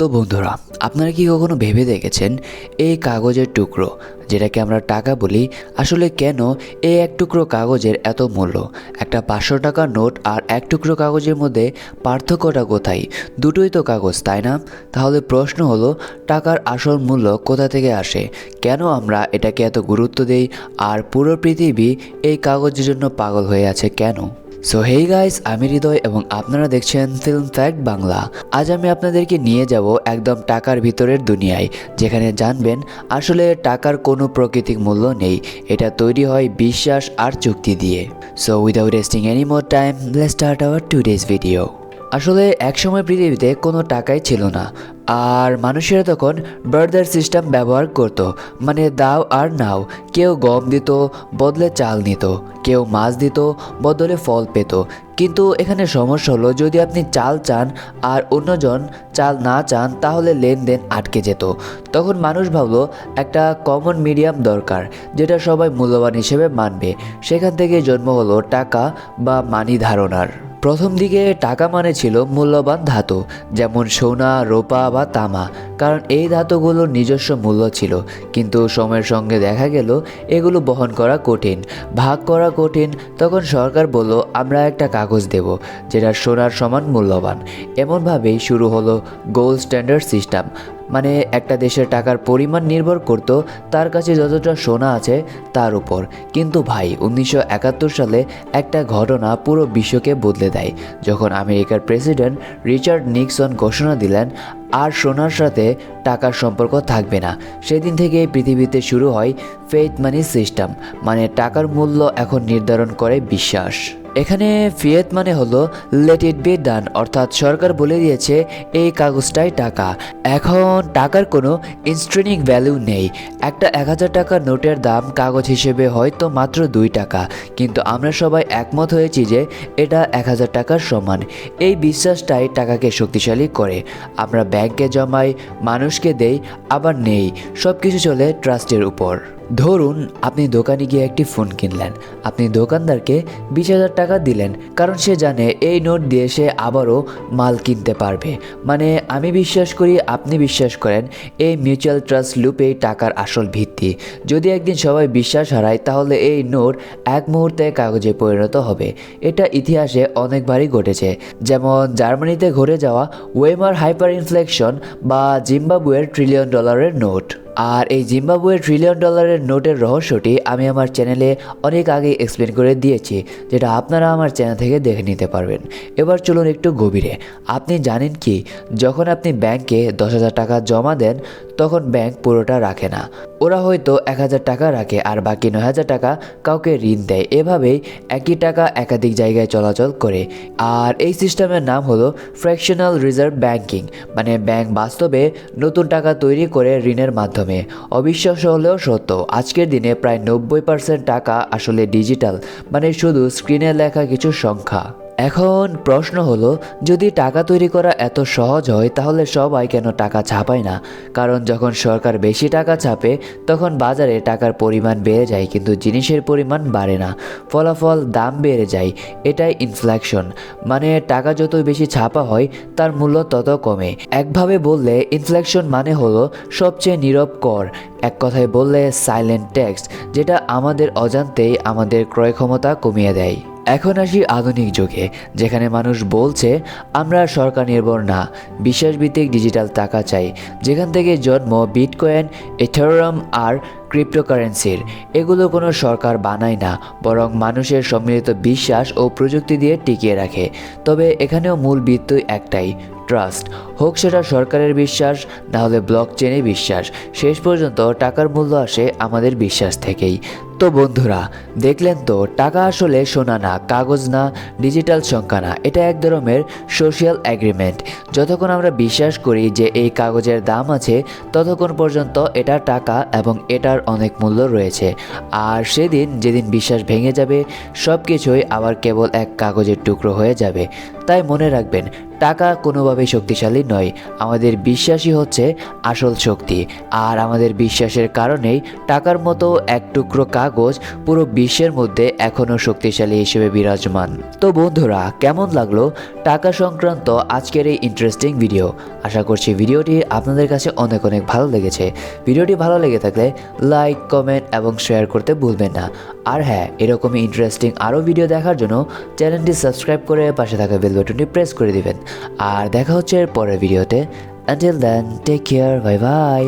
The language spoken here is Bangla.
তো বন্ধুরা, আপনারা কি কখনো ভেবে দেখেছেন এই কাগজের টুকরো, যেটাকে আমরা টাকা বলি? আসলে কেন এই এক টুকরো কাগজের এত মূল্য? একটা পাঁচশো টাকার নোট আর এক টুকরো কাগজের মধ্যে পার্থক্যটা কোথায়? দুটোই তো কাগজ, তাই না? তাহলে প্রশ্ন হলো, টাকার আসল মূল্য কোথা থেকে আসে? কেন আমরা এটাকে এত গুরুত্ব দেই? আর পুরো পৃথিবী এই কাগজের জন্য পাগল হয়ে আছে কেন? সো হেই গাইস আমি হৃদয় এবং আপনারা দেখছেন ফিল্ম ফ্যাক্ট বাংলা আজ আমি আপনাদেরকে নিয়ে যাব একদম টাকার ভিতরের দুনিয়ায়, যেখানে জানবেন আসলে টাকার কোনো প্রকৃতিক মূল্য নেই। এটা তৈরি হয় বিশ্বাস আর চুক্তি দিয়ে। So without wasting any more time let's start our today's video আসলে একসময় পৃথিবীতে কোনো টাকাই ছিল না। আর মানুষেরা তখন বার্দার সিস্টেম ব্যবহার করত মানে দাও আর নাও। কেউ গম দিত, বদলে চাল নিত। কেউ মাছ দিত, বদলে ফল পেত। কিন্তু এখানে সমস্যা হলো, যদি আপনি চাল চান আর অন্যজন চাল না চান, তাহলে লেনদেন আটকে যেত। তখন মানুষ ভাবলো, একটা কমন মিডিয়াম দরকার, যেটা সবাই মূল্যবান হিসেবে মানবে। সেখান থেকে জন্ম হলো টাকা বা মানি ধারণার। প্রথম দিকে টাকা মানে ছিল মূল্যবান ধাতু, যেমন সোনা, রোপা বা তামা, কারণ এই ধাতুগুলোর নিজস্ব মূল্য ছিল। কিন্তু সময়ের সঙ্গে দেখা গেল, এগুলো বহন করা কঠিন, ভাগ করা কঠিন। তখন সরকার বলল, আমরা একটা কাগজ দেব, যেটা সোনার সমান মূল্যবান। এমনভাবেই শুরু হলো গোল্ড স্ট্যান্ডার্ড সিস্টেম। মানে একটা দেশের টাকার পরিমাণ নির্ভর করত তার কাছে যতটা সোনা আছে তার উপর। কিন্তু ভাই, উনিশশো একাত্তর সালে একটা ঘটনা পুরো বিশ্বকে বদলে দেয়। যখন আমেরিকার প্রেসিডেন্ট রিচার্ড নিক্সন ঘোষণা দিলেন, আর সোনার সাথে টাকার সম্পর্ক থাকবে না। সেদিন থেকে পৃথিবীতে শুরু হয় ফেথ মানি সিস্টেম মানে টাকার মূল্য এখন নির্ধারণ করে বিশ্বাস। এখানে ফিয়েত মানে হলো লেট ইট বি ডান অর্থাৎ সরকার বলে দিয়েছে এই কাগজটাই টাকা। এখন টাকার কোনো ইনস্ট্রেনিক ভ্যালু নেই। একটা এক হাজার টাকার নোটের দাম কাগজ হিসেবে হয়তো মাত্র দুই টাকা, কিন্তু আমরা সবাই একমত হয়েছি যে এটা এক হাজার টাকার সমান। এই বিশ্বাসটাই টাকাকে শক্তিশালী করে। আমরা ব্যাংকে জমাই, মানুষকে দেই, আবার নেই। সব কিছু চলে ট্রাস্টের উপর। ধরুন, আপনি দোকানে গিয়ে একটি ফোন কিনলেন। আপনি দোকানদারকে বিশ হাজার টাকা দিলেন, কারণ সে জানে এই নোট দিয়ে সে আবারও মাল কিনতে পারবে। মানে আমি বিশ্বাস করি, আপনি বিশ্বাস করেন, এই মিউচুয়াল ট্রাস্ট লুপেই টাকার আসল ভিত্তি। যদি একদিন সবাই বিশ্বাস হারায়, তাহলে এই নোট এক মুহূর্তে কাগজে পরিণত হবে। এটা ইতিহাসে অনেকবারই ঘটেছে। যেমন, জার্মানিতে ঘটে যাওয়া ওয়েমার হাইপার ইনফ্লেকশন বা জিম্বাবুয়ের ট্রিলিয়ন ডলারের নোট। আর এই জিম্বাবুয়ের ট্রিলিয়ন ডলারের নোটের রহস্যটি আমি আমার চ্যানেলে অনেক আগে এক্সপ্লেন করে দিয়েছি, যেটা আপনারা আমার চ্যানেল থেকে দেখে নিতে পারবেন। এবার চলুন একটু গভীরে। আপনি জানেন কি, যখন আপনি ব্যাংকে দশ হাজার টাকা জমা দেন, তখন ব্যাংক পুরোটা রাখে না। ওরা হয়তো এক হাজার টাকা রাখে আর বাকি নয় হাজার টাকা কাউকে ঋণ দেয়। এভাবেই একই টাকা একাধিক জায়গায় চলাচল করে। আর এই সিস্টেমের নাম হলো ফ্র্যাকশনাল রিজার্ভ ব্যাংকিং মানে ব্যাংক বাস্তবে নতুন টাকা তৈরি করে ঋণের মাধ্যমে। অবিশ্বাস্য হলেও সত্য, আজকের দিনে প্রায় নব্বই পার্সেন্ট টাকা আসলে ডিজিটাল মানে শুধু স্ক্রিনে লেখা কিছু সংখ্যা। এখন প্রশ্ন হলো, যদি টাকা তৈরি করা এত সহজ হয়, তাহলে সবাই কেন টাকা ছাপায় না? কারণ যখন সরকার বেশি টাকা ছাপে, তখন বাজারে টাকার পরিমাণ বেড়ে যায়, কিন্তু জিনিসের পরিমাণ বাড়ে না। ফলাফল দাম বেড়ে যায়, এটাই ইনফ্লেকশন মানে টাকা যত বেশি ছাপা হয়, তার মূল্য তত কমে। একভাবে বললে ইনফ্লেকশন মানে হলো সবচেয়ে নীরব কর। এক কথায় বললে সাইলেন্ট ট্যাক্স যেটা আমাদের অজান্তেই আমাদের ক্রয় ক্ষমতা কমিয়ে দেয়। এখন আসি আধুনিক যুগে, যেখানে মানুষ বলছে, আমরা সরকার নির্ভর না, বিশ্বাসভিত্তিক ডিজিটাল টাকা চাই। যেখান থেকে জন্ম বিটকয়েন এথেরাম আর ক্রিপ্টোকারেন্সির এগুলো কোনো সরকার বানায় না, বরং মানুষের সম্মিলিত বিশ্বাস ও প্রযুক্তি দিয়ে টিকিয়ে রাখে। তবে এখানেও মূল বৃত্তই একটাই ট্রাস্ট হোক সেটা সরকারের বিশ্বাস, না হলে ব্লক চেনে বিশ্বাস। শেষ পর্যন্ত টাকার মূল্য আসে আমাদের বিশ্বাস থেকেই। তো বন্ধুরা, দেখলেন তো, টাকা আসলে সোনা না, কাগজ না ডিজিটাল সংখ্যা না, এটা এক ধরনের সোশ্যাল অ্যাগ্রিমেন্ট যতক্ষণ আমরা বিশ্বাস করি যে এই কাগজের দাম আছে, ততক্ষণ পর্যন্ত এটা টাকা এবং এটার অনেক মূল্য রয়েছে। আর সেদিন যেদিন বিশ্বাস ভেঙে যাবে সব কিছুই আবার কেবল এক কাগজের টুকরো হয়ে যাবে। তাই মনে রাখবেন টাকা কোনোভাবেই শক্তিশালী নয়। আমাদের বিশ্বাসই হচ্ছে আসল শক্তি। আর আমাদের বিশ্বাসের কারণেই টাকার মতো এক টুকরো কাগজ পুরো বিশ্বের মধ্যে এখনও শক্তিশালী হিসেবে বিরাজমান। তো বন্ধুরা, কেমন লাগল টাকা সংক্রান্ত আজকের এই ইন্টারেস্টিং ভিডিও আশা করছি ভিডিওটি আপনাদের কাছে অনেক অনেক ভালো লেগেছে। ভিডিওটি ভালো লেগে থাকলে লাইক কমেন্ট এবং শেয়ার করতে ভুলবেন না। আর হ্যাঁ এরকমই ইন্টারেস্টিং আরও ভিডিও দেখার জন্য চ্যানেলটি সাবস্ক্রাইব করে পাশে থাকা বেল বাটনটি প্রেস করে দিবেন। আর দেখা হচ্ছে এর পরের ভিডিওতে। Until then take care bye bye